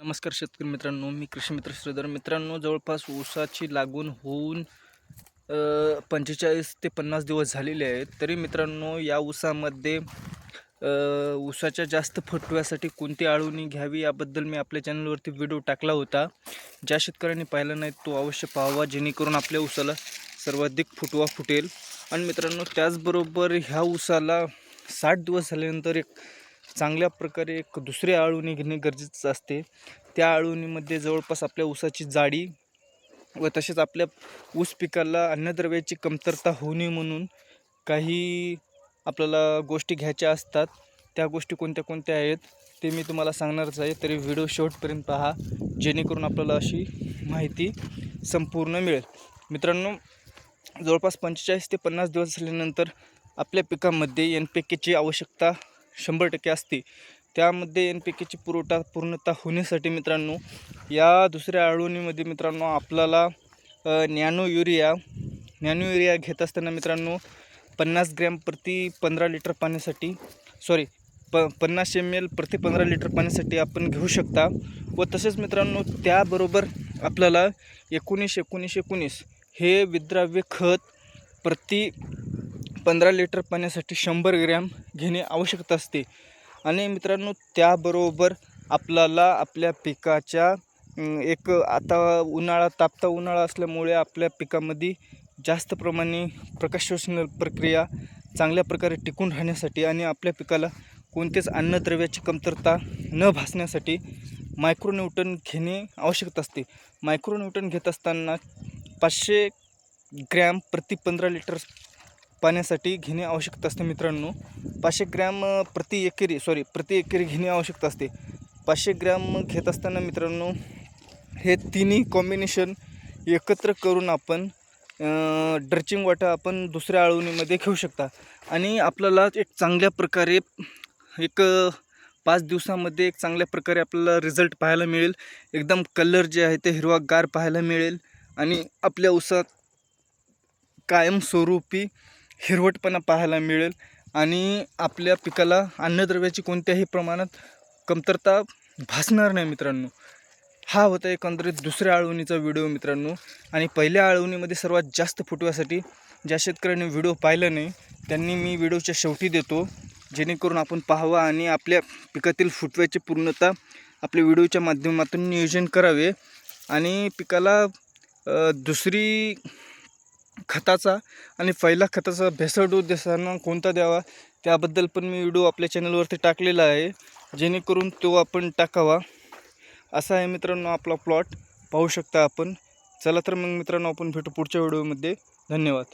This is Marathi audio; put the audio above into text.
नमस्कार शेतकरी मित्रांनो मी कृषी मित्र श्रीधर. मित्रांनो जवळपास ऊसाची लागून होऊन पंचेचाळीस ते पन्नास दिवस झालेले आहेत. तरी मित्रांनो या ऊसामध्ये ऊसाच्या जास्त फुटव्यासाठी कोणती आळवणी घ्यावी याबद्दल मी आपल्या चॅनलवरती व्हिडिओ टाकला होता. ज्या शेतकऱ्यांनी पाहिला नाही तो अवश्य पाहावा. जेणेकरून आपल्या ऊसाला सर्वाधिक फुटवा फुटेल. आणि मित्रांनो त्याचबरोबर ह्या ऊसाला साठ दिवस झाल्यानंतर एक चांगल्या प्रकारे एक दुसरी आळवणी घेणे गरजेचं असते. त्या आळवणीमध्ये जवळपास आपल्या ऊसाची जाडी व तसेच आपल्या ऊस पिकाला अन्नद्रव्याची कमतरता होऊ नये म्हणून काही आपल्याला गोष्टी घ्यायच्या असतात. त्या गोष्टी कोणत्या कोणत्या आहेत ते मी तुम्हाला सांगणारच आहे. तरी व्हिडिओ शेवटपर्यंत पहा. जेणेकरून आपल्याला अशी माहिती संपूर्ण मिळेल. मित्रांनो जवळपास पंचेचाळीस ते पन्नास दिवस झाल्यानंतर आपल्या पिकामध्ये एन पी केची आवश्यकता शंभर टक्के असते. त्यामध्ये एन पी केची पुरवठा पूर्णता होण्यासाठी मित्रांनो या दुसऱ्या आळवणीमध्ये मित्रांनो आपल्याला नॅनो युरिया नॅनो युरिया घेत असताना मित्रांनो पन्नास ग्रॅम प्रति पंधरा लिटर पाण्यासाठी सॉरी प पन्नास एम एल प्रति पंधरा लिटर पाण्यासाठी आपण घेऊ शकता. व तसेच मित्रांनो त्याबरोबर आपल्याला एकोणीस एकोणीस एकोणीस हे विद्राव्य खत प्रति पंधरा लिटर पाण्यासाठी शंभर ग्रॅम घेणे आवश्यकता असते. आणि मित्रांनो त्याबरोबर आपल्याला आपल्या पिकाच्या एक आता उन्हाळा तापता उन्हाळा असल्यामुळे आपल्या पिकामध्ये जास्त प्रमाणे प्रकाशोषण प्रक्रिया चांगल्या प्रकारे टिकून राहण्यासाठी आणि आपल्या पिकाला कोणतेच अन्नद्रव्याची कमतरता न भासण्यासाठी मायक्रोन्यूटन घेणे आवश्यक असते. मायक्रोन्यूटन घेत असताना पाचशे ग्रॅम प्रति पंधरा लिटर पाण्यासाठी घेणे आवश्यक असते मित्रांनो. पाचशे ग्रॅम प्रति एकेरी सॉरी प्रति एकेरी घेणे आवश्यक असते. पाचशे ग्रॅम घेत असताना मित्रांनो हे तिन्ही कॉम्बिनेशन एकत्र करून आपण ड्रचिंग वाटा आपण दुसऱ्या आळवणीमध्ये घेऊ शकता. आणि आपल्याला एक चांगल्या प्रकारे एक पाच दिवसामध्ये एक चांगल्या प्रकारे आपल्याला रिझल्ट पाहायला मिळेल. एकदम कलर जे आहे ते हिरवा गार पाहायला मिळेल. आणि आपल्या उसात कायमस्वरूपी हिरवटपणा पाहायला मिळेल आणि आपल्या पिकाला अन्नद्रव्याची कोणत्याही प्रमाणात कमतरता भासणार नाही मित्रांनो. हा होता एकंदरीत दुसऱ्या आळवणीचा व्हिडिओ मित्रांनो. आणि पहिल्या आळवणीमध्ये सर्वात जास्त फुटव्यासाठी ज्या शेतकऱ्यांनी व्हिडिओ पाहिला नाही त्यांनी मी व्हिडिओच्या शेवटी देतो. जेणेकरून आपण पाहावा आणि आपल्या पिकातील फुटव्याची पूर्णता आपल्या व्हिडिओच्या माध्यमातून नियोजन करावे आणि पिकाला दुसरी खताचा आणि पहिला खताचा भेसळ डोस देताना कोणता द्यावा? त्याबद्दल पण मी व्हिडिओ आपल्या चॅनलवरती टाकलेला आहे. जेणेकरून तो आपण टाकावा. असा आहे मित्रांनो आपला प्लॉट. पाहू शकता आपण. चला तर मग मित्रांनो आपण भेटू पुढच्या व्हिडिओमध्ये. धन्यवाद.